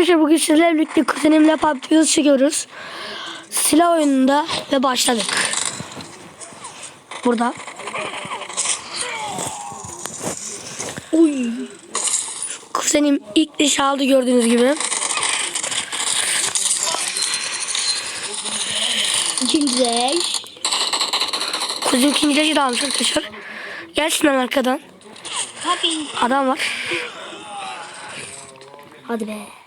Arkadaşlar bugün sizlerle birlikte kuzenimle PUBG videosu çekiyoruz. Silah oyununda ve başladık. Burada. Uy. Kuzenim ilk diş aldı gördüğünüz gibi. İkinci leş. Kuzenim ikinci leşi de almış arkadaşlar. Gelsin lan arkadan. Adam var. Hadi be.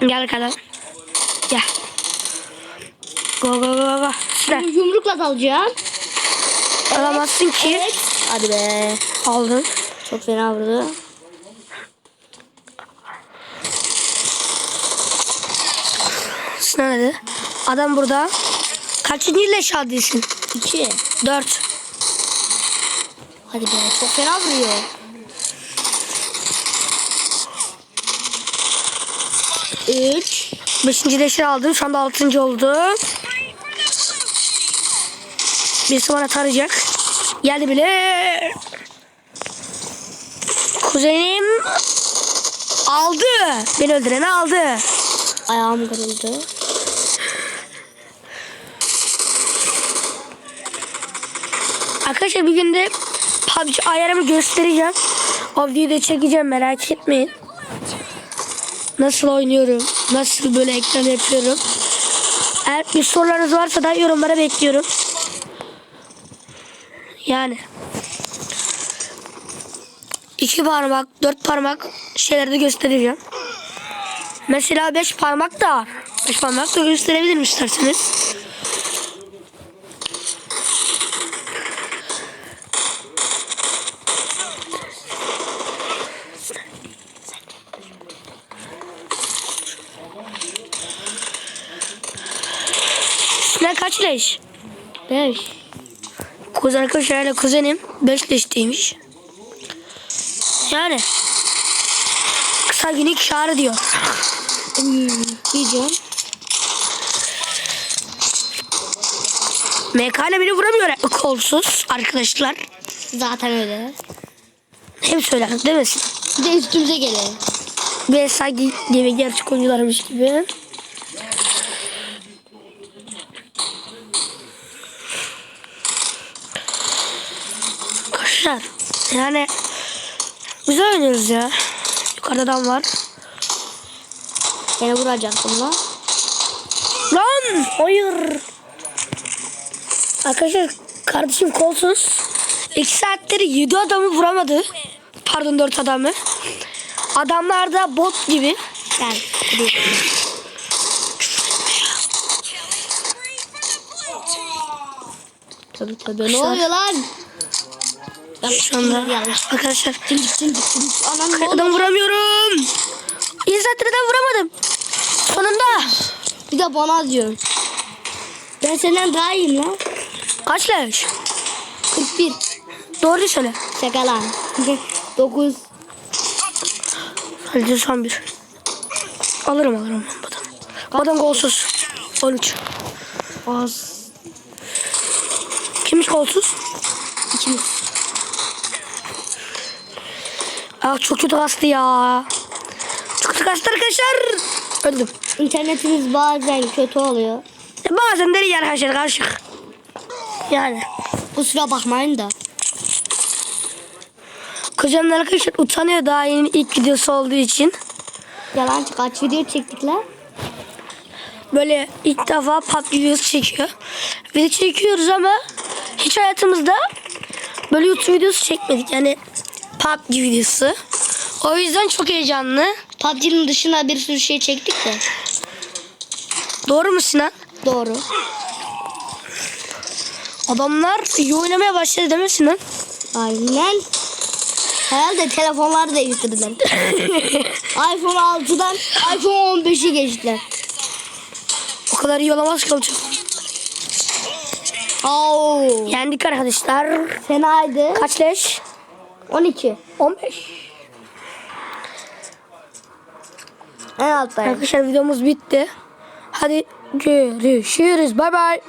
Gel arkadan. Gel. Go go go go. Silah. Yumrukla dalacağım. Alamazsın ki. Evet. Hadi be. Aldın. Çok fena vurdu. Sinan hadi. Adam burada. Kaçıncı leş aldıysan? İki. Dört. Hadi be. Çok fena vuruyor. Üç. Beşinci leşi aldım. Şu anda altıncı oldu. Birisi bana tarayacak. Geldi bile. Kuzenim aldı. Beni öldüreni aldı. Ayağım kırıldı. Arkadaşlar bir günde PUBG ayarımı göstereceğim. O videoyu da çekeceğim merak etmeyin. Nasıl oynuyorum? Nasıl böyle ekran yapıyorum? Eğer bir sorularınız varsa da yorumlara bekliyorum. Yani. iki parmak, dört parmak şeyleri de göstereceğim. Mesela beş parmak da var. Beş parmak da gösterebilirim isterseniz. Ne kaç leş? Beş. Kuzen arkadaşlarla kuzenim 5 leşteymiş. Yani kısa günlük kârı diyor. Hmm, diyeceğim. MK ile beni vuramıyor kolsuz arkadaşlar. Zaten öyle. Hep söyler demesin. Bir de üstümüze gelir. Ve sanki gibi gerçek oyuncularmış gibi. Arkadaşlar yani güzel oynuyoruz ya. Yukarıda adam var. Seni vuracaktım lan. Lan hayır. Arkadaşlar kardeşim kolsuz. İki saatleri yedi adamı vuramadı. Pardon dört adamı. Adamlar da bot gibi. Hadi. Tabii tabii. Ne oluyor lan? Şu anda arkadaşlar adam vuramıyorum. Adam vuramadım. Sonunda. Bir de bana diyorsun. Ben senden daha iyiyim lan. Kaç leş? 41. Doğru söyle. Şaka lan. 9. Hadi son bir. Alırım alırım. Adam, adam golsuz. 13. Az. Kimmiş golsuz? İkimiz. Ah çok kötü kastı ya. Çok kötü kastı arkadaşlar. Öldüm. İnternetimiz bazen kötü oluyor. Ya Bazen deri arkadaşlar karışık. Yani. Kusura bakmayın da. Kuzenim arkadaşlar utanıyor daha yeni ilk videosu olduğu için. Yalancı kaç video çektik lan? Böyle ilk defa PUBG videosu çekiyor. Video çekiyoruz ama hiç hayatımızda böyle YouTube videosu çekmedik. Yani PUBG videosu. O yüzden çok heyecanlı. PUBG'nin dışında bir sürü şey çektik de. Doğru mu Sinan? Doğru. Adamlar iyi oynamaya başladı değil mi Sinan? Aynen. Herhalde telefonları değiştirdiler. iPhone 6'dan iPhone 15'e geçtiler. O kadar iyi olamaz ki olacak. Oo. Yendik arkadaşlar. Fenaydı. Kaç leş? 12. 15. En alttayım. Arkadaşlar videomuz bitti. Hadi görüşürüz. Bay bay.